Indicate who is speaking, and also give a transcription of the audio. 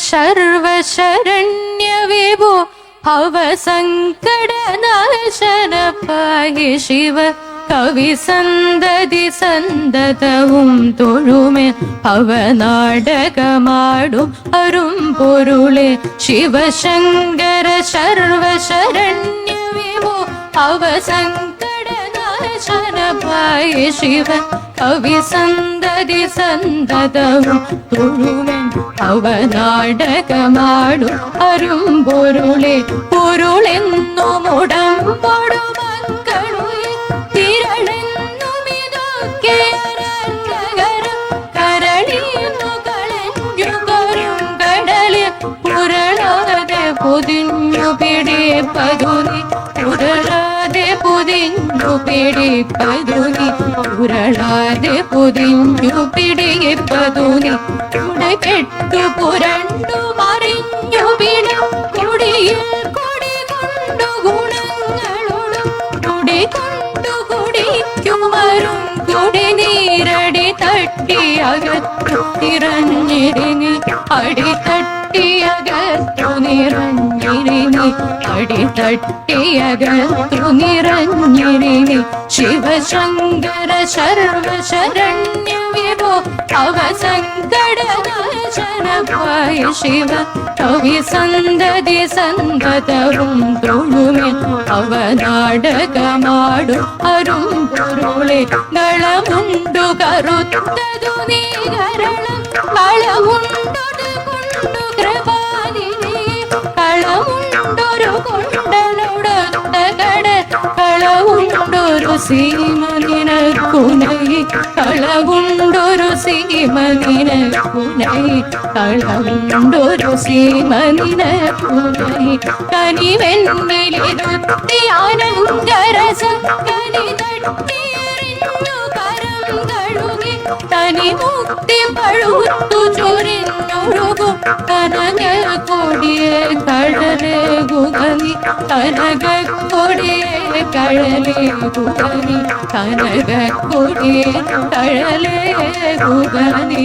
Speaker 1: സർവശരണ്യ വിഭോ അവസങ്കടനാശന പാഹി ശിവ കവി സന്തതി സന്തതവും തൊഴുമേ ഭവനാടകമാടും അരും പൊരുളെ. ശിവശങ്കര സർവശരണ്യ വിഭോ ഭവസങ്കടനാശനപായ ശിവ കവി സന്തതി സന്തതവും തൊഴുമൻ അവനാടകമാടും അരും പൊരുളെ പൊരുളെന്നു മുടമ്പൊടു പുരളാതെ പൊതിഞ്ഞു പൊതിഞ്ഞു പിടിപ്പതുനി പുരളാതെ പൊതിഞ്ഞു പിടിപ്പതുനി കുട കെട്ടു പുരണ്ടു മറിഞ്ഞു പിടി കുടിയിൽ കുടി കൊണ്ടു ഗുണങ്ങളോടും കുടി കൊണ്ടു കുടിക്കുമരും കുടി നീരടി തട്ടി അകത്തു നിറഞ്ഞിരിങ്ങി അടി തട്ടി അകത്തു നിറഞ്ഞിരിങ്ങി അടി തട്ടി അകത്തു നിറഞ്ഞിരിങ്ങി ശിവശങ്കര സർവശരണ്യ വിഭോ അവസങ്കടനാശനപായ ശിവ കവി സന്തതി സന്തതവും തൊഴുമേ. അവനാടകമാടും അരും പൊരുളെ. നളമുണ്ടു കറുത്തതു നീകരണം കളമുണ്ടൊരു കൊണ്ടു കൃപാലിനെ കളമുണ്ടൊരു കൊണ്ടലുടത്ത കട കളവുണ്ടൊരു സീമ നിനക്കുനൈ കളവുണ്ടൊരു പുനൈ നിനക്കുനൈ കളവുണ്ടൊരു സീമ നിനക്കുനൈ കനിവെണ്ണിലിരുത്തി ആനന്ദരസം കനി തട്ടിയെറിഞ്ഞു കരം കഴുകി തനി മുക്തി പഴുത്തു ചൊരിഞ്ഞൊഴുകും കനക കൊടിയെ കടലെ കനക കൊടിയെ കഴലെ ഗുഗനി കനക കൊടി കഴലേ ഗുഗനി